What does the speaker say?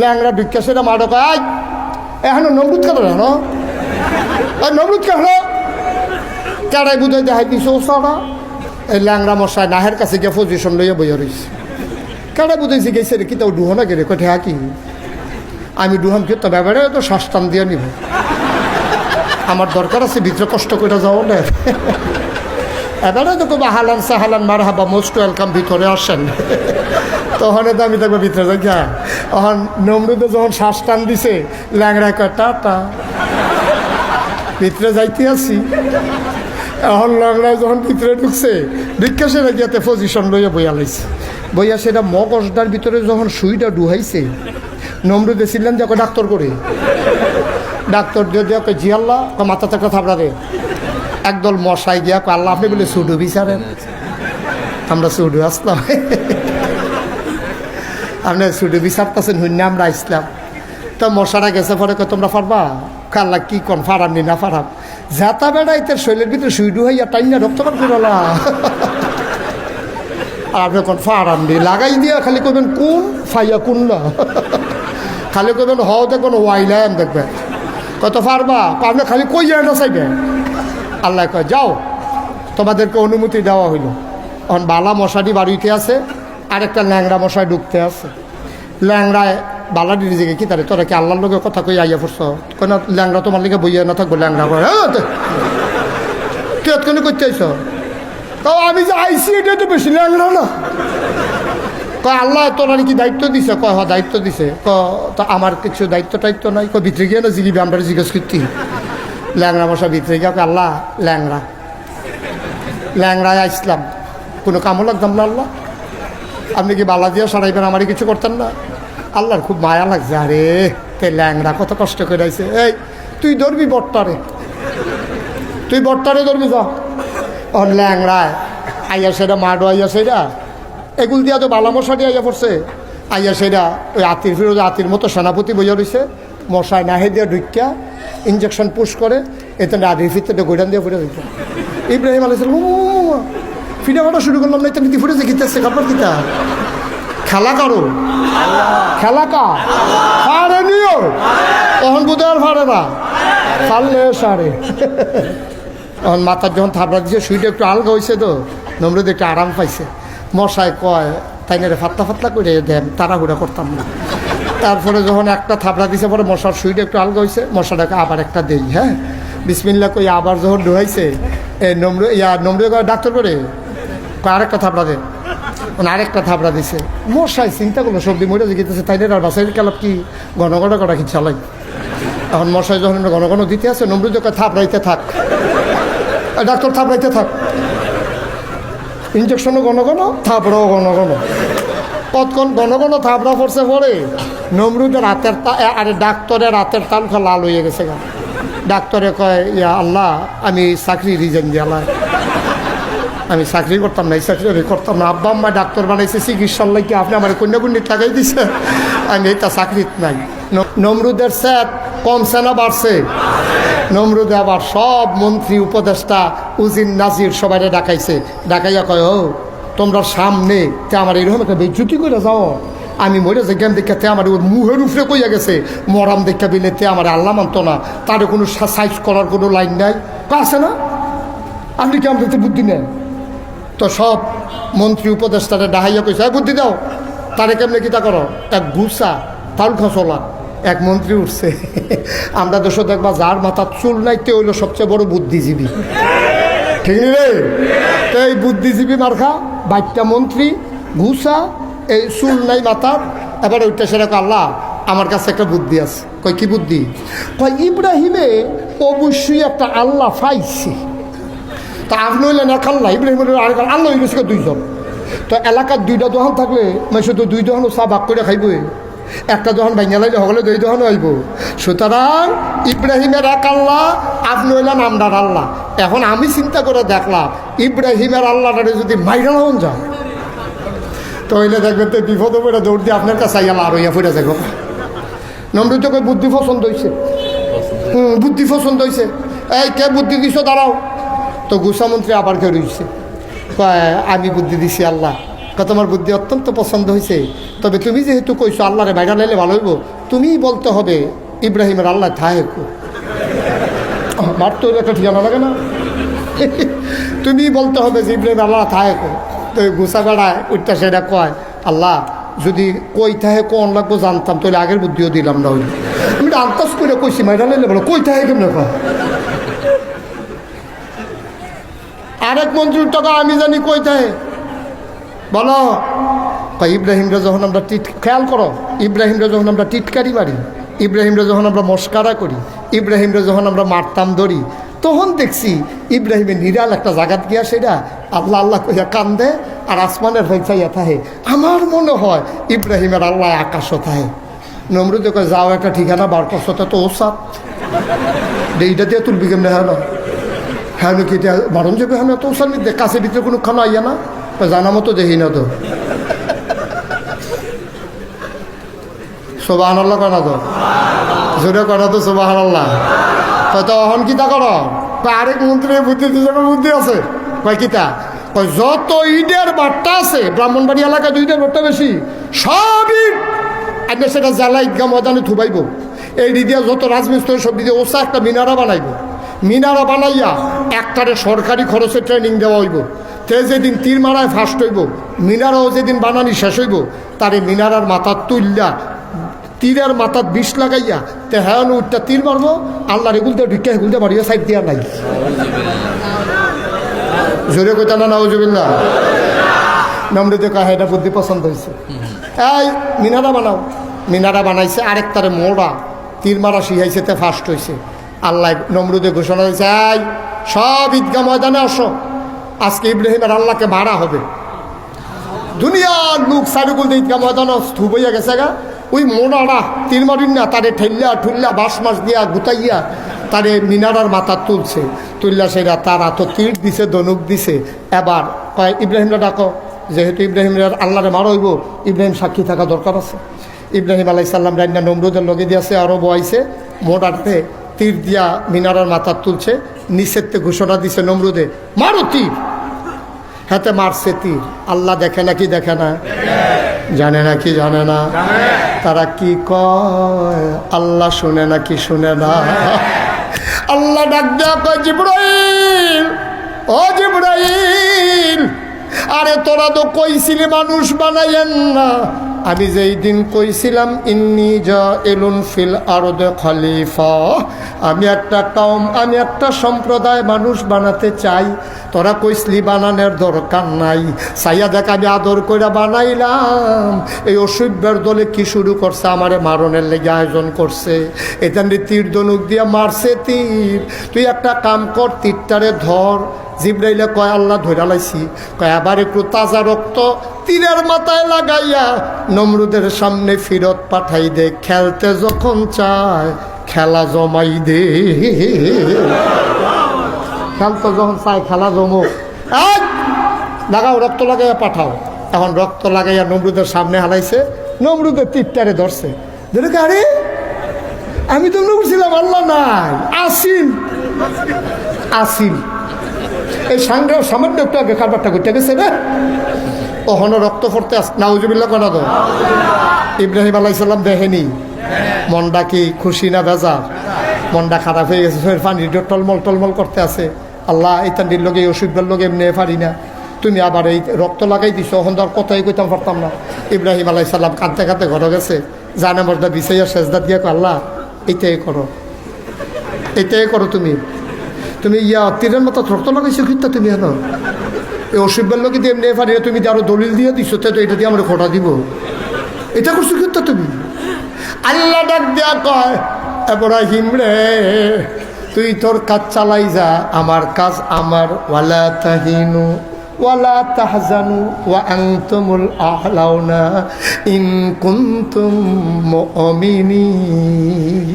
ল্যাংরা ঢুকে সেটা মাডো কয় এখন নমরুদ কেন জানো নমরুদ কেন কেড়াই বুঝাই দেখাই দিছে ও এই ল্যাংরা মশাই নাহের কাছে গিয়ে পজিশন লইয়া বইয়া রয়েছে কেড়াই বুঝাইছে গেছে রে কি তাও ডুহো না গেলে কোথায় কি? আমি ডুহাম কি তো ব্যাপারে তো শ্বাস টান দিয়ে নিব। আমার দরকার আছে ভিতরে কষ্ট করে যাও না। এবারে তো কোনো হালান সাহালান মার হাবা মোস্ট ওয়েলকাম ভিতরে আসেন। তখন তো আমি দেখব ভিতরে যাই হ্যাঁ। তখন নমরুদে যখন শ্বাস টান দিছে ল্যাংড়া কয় টাটা ভিতরে যাইতে আসি। এখন ল্যাংড়া যখন ভিতরে ঢুকছে বিকাশে গিয়াতে পজিশন লইয়া বইয়া লাইছে। বইয়া সেটা মগজটার ভিতরে যখন সুইটা ডুহাইছে নমরুদে ছিলেন যে ডাক্তার করে ডাক্তার দিয়ে দিয়ে কয়, জি আল্লাহ। কয়, মাথা থেকে থাপড়া রে একদল মশাই দিয়া আল্লাহ আপনি বলে সুডু বিচারেন। আমরা সুডু আসলাম। আপনি সুডু বিচারতেছেন হুন্য আমরা আসলাম। তো মশারা গেছে পরে তোমরা পারবা কাল্লা কি কন ফারাম নি না ফারাম যাতা বেড়া ইতার শৈলের ভিতরে সুইডু হইয়া টাইনা রক্তপাত করলা আর আপনি কোন ফারাম নি। লাগাই দিয়া খালি কবেন কোন ফাইয়া কোন না? খালি কবেন হও দেখবেন ওয়াইলাম দেখবেন। কত পারবা আপনি খালি কই যায় না চাইবে আল্লাহ কয়, যাও, তোমাদেরকে অনুমতি দেওয়া হইল। এখন বালা মশাটি বাড়িতে আছে আর একটা ল্যাংড়া মশাই ঢুকতে আছে। ল্যাংড়ায় বালাটি নিজেকে কি তারে, তোরা কি আল্লাহর লোকের কথা কই আইয়া পড়ছ? কেন ল্যাংড়া তোমার লিগে বইয়া না থাকব, ল্যাংড়া হ্যাঁ কে কেন করতে আইছ? তাও আমি যে আইসি এটা তো বেশি ল্যাংড়া না। কয়, আল্লাহ তোরা কি দায়িত্ব দিছে? কয় হ দায়িত্ব দিছে। ক তো আমার কিছু দায়িত্ব টাইত্ব নাই। কয়, ভিতরে গিয়ে না জিগিবি, আমরা জিজ্ঞেস করতি। ল্যাংড়া মশা ভিতরে গিয়ে আল্লাহ, ল্যাংড়া। ল্যাংড়ায় আসলাম। কোনো কামও লাগতাম না আল্লাহ। আপনি কি বালা দিয়ে সরাইবেন? আমারই কিছু করতেন না। আল্লাহর খুব মায়া লাগছে। আরে, তে ল্যাংরা কত কষ্ট করে আইছে। এই, তুই ধরবি বট্টারে। তুই বট্টারে ধরবি, যা। ও ল্যাংড়ায়। আইয়া সেটা মাডো, আইয়া সেটা। এগুল দিয়া তো বালা মশারি আইয়া পড়ছে। আইয়া সেটা ওই আতির ফিরোজ আতির মতো সেনাপতি বইয়া রয়েছে মশায় নাহে দিয়া ঢুকিয়া ইঞ্জেকশন পুশ করে, এতে আদির ফিরতে গোডান দিয়ে ফুটে দিত ইব্রাহিম আলাই ফিরে করা শুরু করলাম না তুমি ফুটে দেখিতেছে কাপড় কিতা? খেলা করো। খেলা কা ফাড়ে নিও। তখন বুধ আর ফাড়ে না। ফাড়লে সারে। তখন মাথার যখন থাপড়া দিছে শুইটা একটু আলগা হয়েছে তো, নম্রদ একটু আরাম পাইছে। মশায় কয় তাই না ফাতলা ফাতলা করে দেন, তাড়াহুড়া করতাম না। তারপরে যখন একটা থাপড়া দিছে, পরে মশার শুইটা একটু আলগা হয়েছে মশাটাকে আবার একটা দেই হ্যাঁ? বিসমিল্লা কই আবার যখন ডুহাইছে এ নম্র, ইয়া নম্র ডাক্তার করে আরেকটা থাপড়া দে। মানে আরেকটা থাপড়া দিছে। মশাই চিন্তা করল সবজি মরে জিগিতেছে তাই আর বাসাইল কালাপ কি? ঘন ঘন করা কি চালাই এখন মশাই যখন ঘন ঘন দিতে আছে নম্রুদ কয়, থাপড়াইতে থাক। ডাক্তার, থাপড়াইতে থাক। ইঞ্জেকশনও ঘন ঘন, থাপড়াও ঘন ঘন। কতক্ষণ ঘন ঘন থাপড়া পড়ছে পরে? নমরুদের রাতের তা আরে ডাক্তারের রাতের তাল লাল হয়ে গেছে গা। ডাক্তারে কয়, ইয়া আল্লাহ, আমি চাকরি রিজেন দিয়ালাই আমি চাকরি করতাম না, এই চাকরি আমি করতাম না। আব্বা আম্মা ডাক্তার বানাইছে, চিকিৎসার লাগে আপনি আমার কন্যাকুণ্ডি টাকাই দিছে। আমি এটা চাকরিত নাই। নমরুদের স্যাট কমছে না বাড়ছে? নমরুদে আবার সব মন্ত্রী, উপদেষ্টা উজিন নাজির সবাই ডাকাইছে। ডাকাইয়া কয়, ও, তোমরা সামনে, তে আমার এরকম একটা বেজ্জুতি করে যাও। আমি মরে যে জ্ঞান দেখা তে আমার মুহের উপরে কইয়া গেছে, মরাম দেখা বিলে তে আমার আল্লাহ মানত না। তার কোনো সাইজ করার কোনো লাইন নাই। আছে না? আপনি কি আমাদের বুদ্ধি নেন। তো সব মন্ত্রী উপদেষ্টারে ডাহাইয়া কইছে বুদ্ধি দাও। তারে কেমনে কিতা করো? এক গুসা তাল খসলা এক মন্ত্রী উঠছে। আমরা দেশ দেখবা যার মাথার চুল নাইতে হইল সবচেয়ে বড় বুদ্ধিজীবী। ঠিক রে? তো এই বুদ্ধিজীবী মার্খা বাইকটা মন্ত্রী ঘুষা এই চুল নাই মাথার এবার ওইটা সেরকম আল্লাহ, আমার কাছে একটা বুদ্ধি আছে। কয়, কি বুদ্ধি? কয়, ইব্রাহিমে অবশ্যই একটা আল্লাহ পাইছে। তা আপনি হইলেন এক আল্লাহ ইব্রাহিম আরেক আল্লাহ হইলে দুইজন। তো এলাকার দুইটা দোকান থাকলে মানে শুধু দুই দোকানও চা ভাগ করে খাইবই একটা দোকান ভাঙিয়া লাইলে সকলে দুই দোকানও আইব সুতরাং ইব্রাহিমের এক আল্লাহ আপনি হইলেন আমরার আল্লাহ। এখন আমি চিন্তা করে দেখলাম, ইব্রাহিমের আল্লাহটারে যদি মাইরা হন যায় তো হইলে দেখবেন তো বিপদ পড়ে দৌড় দিয়ে আপনার কাছে আইয়া আর হইয়া ফুটে যাব নম্রিত কই বুদ্ধি পছন্দ হয়েছে হুম, বুদ্ধি পছন্দ হয়েছে এই, কে বুদ্ধি দিছ? দাঁড়াও। তো গুসামন্ত্রী আবার কেউ রয়েছে আমি বুদ্ধি দিছি আল্লাহ। তোমার বুদ্ধি অত্যন্ত পছন্দ হয়েছে তবে তুমি যেহেতু কইছো আল্লাহরে বাইরে লাইলে ভালো হইব, তুমিই বলতে হবে, ইব্রাহিমের আল্লাহ থাহে মার তো একটা ঠিকানা লাগে না? তুমি বলতে হবে যে ইব্রাহিম আল্লাহ থাহে তো গুসা বেড়ায় উঠটা সেটা কয়, আল্লাহ, যদি কই থাহে কোন লাগবো জানতাম, তাহলে আগের বুদ্ধিও দিলাম না হইলে আমি এটা আন্দাজ করে কইছি, মাইরা লাইলে বলো, কই থাহে কেমন কয়? আরেক মন্ত্রীর টাকা আমি জানি কই থাকে বলো ইব্রাহিমরা যখন আমরা টিট, খেয়াল করো, ইব্রাহিমরা যখন আমরা টিটকারি মারি, ইব্রাহিমরা যখন আমরা মস্কারা করি, ইব্রাহিমরা যখন আমরা মারতাম ধরি তখন দেখছি ইব্রাহিমের নিরাল একটা জায়গাত গিয়া সেটা আল্লাহ আল্লাহ কইয়া কান্দে আর আসমানের হইচাইয়া থাহে আমার মনে হয় ইব্রাহিমের আল্লাহ আকাশও থাহে নমরুদে কয়, যাও একটা ঠিকানা বার করছ, তা ওসাত এইটা দিয়ে তুলবি কেমনে হ্যাঁ হ্যাঁ নাকি এটা বারণ যাবে হ্যাঁ তো ওসার নিতে কাছে ভিতরে কোনো খানা আইয়া না। জানা মতো দেখি না তো। সোবাহান আল্লাহ কনা তো? জোরে কনা তো সোবাহান আল্লাহ তো অহন কিতা কর? আরেক মন্ত্রীর বুদ্ধি, দুজনের বুদ্ধি আছে। কয়, কিতা? কয়, যত ইটের বাট্টা আছে, ব্রাহ্মণবাড়ি এলাকায় দুইটার বাট্টা বেশি সব ইট সেটা জ্বালা ঈদগা ময়দানে থুবাইব। এই দিদিয়া যত রাজমিস্ত্রি, সব দিদি ওসা একটা মিনারা বানাইব। মিনারা বানাইয়া একটারে সরকারি খরচে ট্রেনিং দেওয়া হইব। তে যেদিন তীর মারায় ফার্স্ট হইব, মিনারাও যেদিন বানানি শেষ হইব, তারে মিনারার মাথা তুললা তীরের মাথাত বিষ লাগাইয়া তে হ্যাঁ উঠটা তীর মারবো, আল্লাহর এগুলতে ঢুকে এগুলতে মারিয়া সাইড দিয়া নাই। জোরে কইতা না, নাউজুবিল্লাহ। নমরুদে কয় এটা বুদ্ধি পছন্দ হয়েছে এই, মিনারা বানাও। মিনারা বানাইছে আরেক তারে মোড়া। তীর মারা শিখাইছে তে ফার্স্ট হয়েছে আল্লাহ নমরুদে ঘোষণা হয়েছে এই, সব ঈদগাহ ময়দানে আসো। আজকে ইব্রাহিমের আল্লাহকে ভাড়া হবে। দুনিয়ার লোক সারিকুল ঈদগাহ ময়দান স্থুপ হইয়া গেছে গা। ওই মোড়াটা তীর মারিন না, তারে ঠেল্লা ঠুল্লা বাঁশ মাস দিয়া গুতাইয়া তারে মিনারার মাথা তুলছে। তুললা সেটা তারা তো তীর দিছে, দনুক দিছে। এবার কয়, ইব্রাহিমরা ডাকো। যেহেতু ইব্রাহিমের আল্লাহরে মার হইব, ইব্রাহিম সাক্ষী থাকা দরকার আছে। ইব্রাহিম আলাই সাল্লাম রান্না নমরুদের লগে দিয়েছে আরও বয়াইছে মোড়াতে তীর দিয়া মিনারার মাথা তুলছে, নিষেধতে ঘোষণা দিছে নমরুদে, মারো তীর। হাতে মারছে তীর। আল্লাহ দেখে না কি দেখে না? জানে না কি জানে না? তারা কি কয়? আল্লাহ শুনে না কি শুনে না? আল্লাহ ডাক দেয়া আরে তোরা তো কইছিলি মানুষ বানাইয়েন না। আমি যেই দিন কইছিলাম, ইন্নি এলুন ফিল আরদে খলিফা আমি একটা কম আমি একটা সম্প্রদায় মানুষ বানাতে চাই। তোরা কইসলি বানানোর দরকার নাই। সাইয়া দেখ, আমি আদর করে বানাইলাম। এই অসভ্যের দলে কি শুরু করছে? আমারে মারণের লেগে আয়োজন করছে। এটা তীর দনুক দিয়ে মারছে তীর। তুই একটা কাম কর, তীরটারে ধর। জিব্রাইলে কয়, আল্লাহ ধরে লাইছি। কয়, আবার একটু তাজা রক্ত তীরের মাথায় লাগাইয়া নমরুদের সামনে ফিরত পাঠাই দে। খেলতে যখন চায়, খেলা জমাই দে। খেলতে যখন চায়, খেলা জমুক। লাগাও, রক্ত লাগাইয়া পাঠাও। এখন রক্ত লাগাইয়া নমরুদের সামনে হালাইছে, নমরুদের তীরটারে ধরছে। ধরে আরে, আমি তো বলছিলাম আল্লাহ নাই। আসিল। আসিল। এই সাংগ্রাম সামান্য একটু আগে কারবারটা করতে গেছে না? ওহনো রক্ত পড়তে আস নাউজুবিল্লা করা তো ইব্রাহিম আলাইসাল্লাম দেখেনি। মনটা কি খুশি না বেজা মনটা খারাপ হয়ে গেছে ফের পানি টলমল টলমল করতে আছে। আল্লাহ এই তান্ডির লোকে ওষুধের লোকে এমনি পারি না। তুমি আবার এই রক্ত লাগাই দিছো ওখান তো আর কথাই কইতাম পারতাম না। ইব্রাহিম আলাইসাল্লাম কাঁদতে কাঁদতে ঘরে গেছে। জানে মর্দা বিছাইয়া সেজদা দিয়ে আল্লাহ এইটাই করো। এইটাই করো তুমি। তুমি ইয়া তীরের মতো রক্ত লাগাইছো কিন্তু তুমি হেন? এই অসুবিধার লোকে দিয়ে এমনি পারি তুমি আরও দলিল দিয়ে দিছো, তো এটা দিয়ে আমরা খোটা দিব। এটা করছ কিন্তু তুমি? আল্লাহ ডাক দেয়া কয়, এব্রাহিম রে, তুই তোর কাজ চালাই যা, আমার কাজ আমার। ওয়ালা তাহিনু, ওয়ালা তাহজানু, ওয়া আনতুমুল আহলাউনা, ইন কুনতুম মুমিনিন।